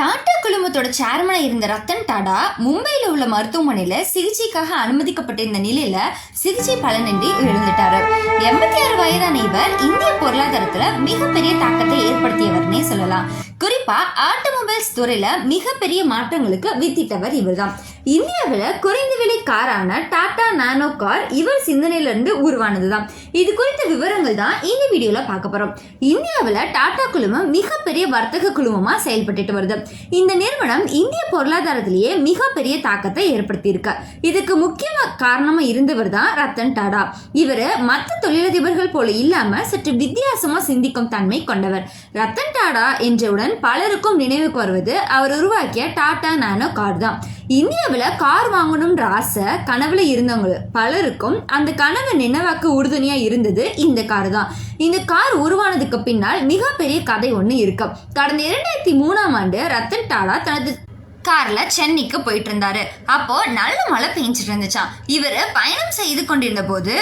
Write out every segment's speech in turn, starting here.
டாடா குழுமத்தோட சேர்மனா இருந்த ரத்தன் டாடா மும்பையில் உள்ள மருத்துவமனையில சிகிச்சைக்காக அனுமதிக்கப்பட்டிருந்த நிலையில சிகிச்சை பலனின்றி எழுந்துட்டாரு. எண்பத்தி ஆறு வயதான இவர் இந்திய பொருளாதாரத்துல மிகப்பெரிய தாக்கத்தை ஏற்படுத்தியவர்னே சொல்லலாம். குறிப்பா ஆட்டோமொபைல்ஸ் துறையில மிகப்பெரிய மாற்றங்களுக்கு வித்திட்டவர் இவர்தான். இந்தியாவில் குறைந்த விலை காரான டாடா நானோ கார் இவர் சிந்தனையிலிருந்து உருவானது தான் இது குறித்த விவரங்கள் தான் இந்த வீடியோவில் பார்க்க போகிறோம் இந்தியாவில் டாடா குழுமம் மிகப்பெரிய வர்த்தக குழுமமாக செயல்பட்டுட்டு வருது. இந்த நிறுவனம் இந்திய பொருளாதாரத்திலேயே மிகப்பெரிய தாக்கத்தை ஏற்படுத்தியிருக்கு. இதுக்கு முக்கிய காரணமாக இருந்தவர் தான் ரத்தன் டாடா. இவர் மற்ற தொழிலதிபர்கள் போல இல்லாமல் சற்று வித்தியாசமாக சிந்திக்கும் தன்மை கொண்டவர். ரத்தன் டாடா என்றவுடன் பலருக்கும் நினைவுக்கு வருவது அவர் உருவாக்கிய டாடா நானோ கார் தான் இந்தியாவில் கார் வாங்கணும்ன்ற ஆசை கனவுல இருந்தவங்க பலருக்கும் அந்த கனவை நினைவாக்க உறுதுணையா இருந்தது இந்த கார் தான். இந்த கார் உருவானதுக்கு பின்னால் மிகப்பெரிய கதை ஒன்று இருக்கு கடந்த இரண்டாயிரத்தி மூணாம் ஆண்டு ரத்தன் டாடா தனது கார்ல சென்னைக்கு போயிட்டு இருந்தாரு. அப்போ நல்ல மழை பெஞ்சிட்டு இருந்துச்சாம். இவர் பயணம் செய்து கொண்டிருந்த போது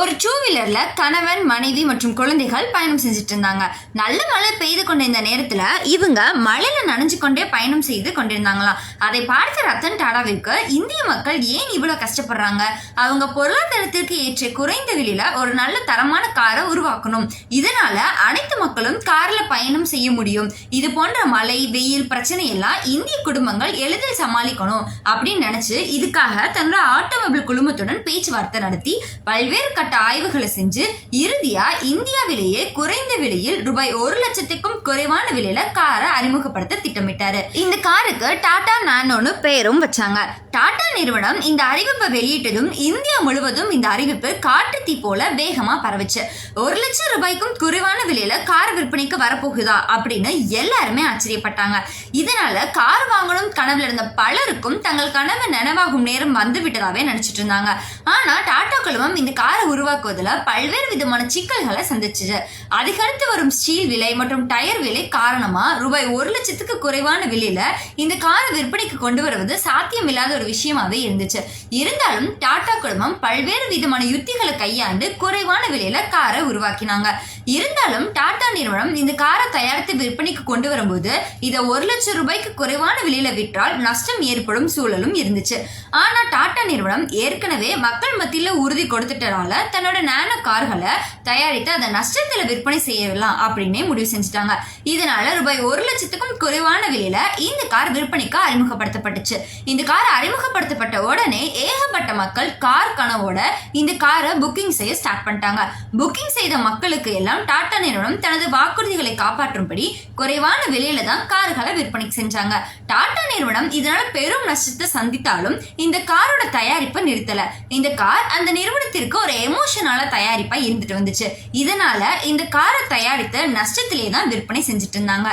ஒரு டூ வீலர்ல கணவன் மனைவி மற்றும் குழந்தைகள் பயணம் செஞ்சுட்டு இருந்தாங்க நல்ல மழை பெய்து கொண்டிருந்த நேரத்துல இவங்க மழையில நனைஞ்சு கொண்டே பயணம் செய்து கொண்டிருந்தாங்களாம். அதை பார்த்த ரத்தன் டாடாவிற்கு இந்திய மக்கள் ஏன் இவ்வளவு கஷ்டப்படுறாங்க? அவங்க பொருளாதாரத்திற்கு ஏற்ற குறைந்த விலையில ஒரு நல்ல தரமான காரை உருவாக்கணும். இதனால அனைத்து மக்களும் கார்ல பயணம் செய்ய முடியும். இது போன்ற மழை வெயில் பிரச்சனை எல்லாம் இந்திய குடும்பங்கள் எளிதில் சமாளிக்கணும் அப்படின்னு நினைச்சு இதுக்காக தன்னோட ஆட்டோமொபைல் குழுமத்துடன் பேச்சுவார்த்தை நடத்தி பல்வேறு கட்ட ஆய்வுகளை செஞ்சு இறுதியா இந்தியாவிலேயே குறைந்த விலையில் ரூபாய் ஒரு லட்சத்துக்கும் குறைவான விலையில காரை அறிமுகப்படுத்த திட்டமிட்டாரு. இந்த காருக்கு டாடா நானோன்னு பெயரும் வச்சாங்க. டாடா நிறுவனம் இந்த அறிவிப்பை வெளியிட்டதும் இந்தியா முழுவதும் இந்த அறிவிப்பு காட்டுத்தீ போல வேகமா பரவுச்சு. ஒரு லட்சம் ரூபாய்க்கும் குறைவான விலையில கார் விற்பனைக்கு வரப்போகுதா அப்படின்னு எல்லாருமே ஆச்சரியப்பட்டாங்க. இதனால கார் வாங்கணும் கனவுல இருந்த பலருக்கும் தங்கள் கனவு நனவாகும் நேரம் வந்து விட்டதாவே நினைச்சிட்டு இருந்தாங்க. ஆனா டாடா குழுமம் இந்த காரை உருவாக்குவதில் பல்வேறு விதமான சிக்கல்களை சந்திச்சுது. அதுக்கடுத்து வரும் ஸ்டீல் விலை மற்றும் டயர் விலை காரணமா ரூபாய் ஒரு லட்சத்துக்கு குறைவான விலையில இந்த காரை விற்பனைக்கு கொண்டு வருவது சாத்தியமில்லாத ஒரு விஷயமாவே இருந்துச்சு. இருந்தாலும் டாடா குழுமம் பல்வேறு விதமான யுத்திகளை கையாண்டு குறைவான விலையில காரை உருவாக்கினாங்க. இருந்தாலும் டாடா நிறுவனம் இந்த காரை தயாரித்து விற்பனைக்கு கொண்டு வரும்போது இதை ஒரு லட்சம் ரூபாய்க்கு குறைவான விலையில விற்றால் நஷ்டம் ஏற்படும் சூழலும் இருந்துச்சு. ஆனா டாடா நிறுவனம் ஏற்கனவே மக்கள் மத்தியில உறுதி கொடுத்துட்டனால தன்னோட நானோ கார்களை தயாரித்து அதை நஷ்டத்துல விற்பனை செய்யலாம் அப்படின்னே முடிவு செஞ்சுட்டாங்க. இதனால ரூபாய் ஒரு லட்சத்துக்கும் குறைவான விலையில இந்த கார் விற்பனைக்கு அறிமுகப்படுத்தப்பட்டுச்சு. இந்த கார் அறிமுகப்படுத்தப்பட்ட உடனே ஏகப்பட்ட மக்கள் கார் கனவோட இந்த காரை புக்கிங் செய்ய ஸ்டார்ட் பண்ணிட்டாங்க. புக்கிங் செய்த மக்களுக்கு எல்லாம் டாடா நிறுவனம் தனது வாக்குறுதிகளை காப்பாற்றும்படி குறைவான விலையில தான் கார்களை விற்பனை செஞ்சாங்க. டாடா நிறுவனம் இதனால பெரும் நஷ்டத்தை சந்தித்தாலும் இந்த காரோட தயாரிப்பை நிறுத்தல. இந்த கார் அந்த நிறுவனத்திற்கு ஒரு எமோஷனால தயாரிப்பா இருந்துட்டு வந்துச்சு. இதனால இந்த காரை தயாரித்த நஷ்டத்திலே தான் விற்பனை செஞ்சுட்டு இருந்தாங்க.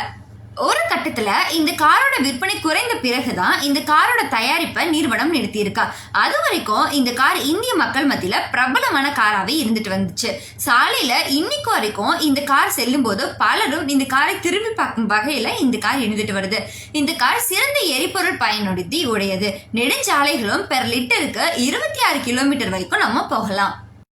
ஒரு கட்டத்துல இந்த காரோட விற்பனை குறைந்த பிறகுதான் இந்த காரோட தயாரிப்பை நிறுவனம் நிறுத்தியிருக்கா. அது வரைக்கும் இந்த கார் இந்திய மக்கள் மத்தியில பிரபலமான காராவே இருந்துட்டு வந்துச்சு. சாலையில இன்னைக்கு வரைக்கும் இந்த கார் செல்லும் போது பலரும் இந்த காரை திரும்பி பார்க்கும் வகையில இந்த கார் இருந்துட்டு வருது. இந்த கார் சிறந்த எரிபொருள் பயனுறுத்தி உடையது. நெடுஞ்சாலைகளும் பெர் லிட்டருக்கு இருபத்தி ஆறு கிலோமீட்டர் வரைக்கும் நம்ம போகலாம்.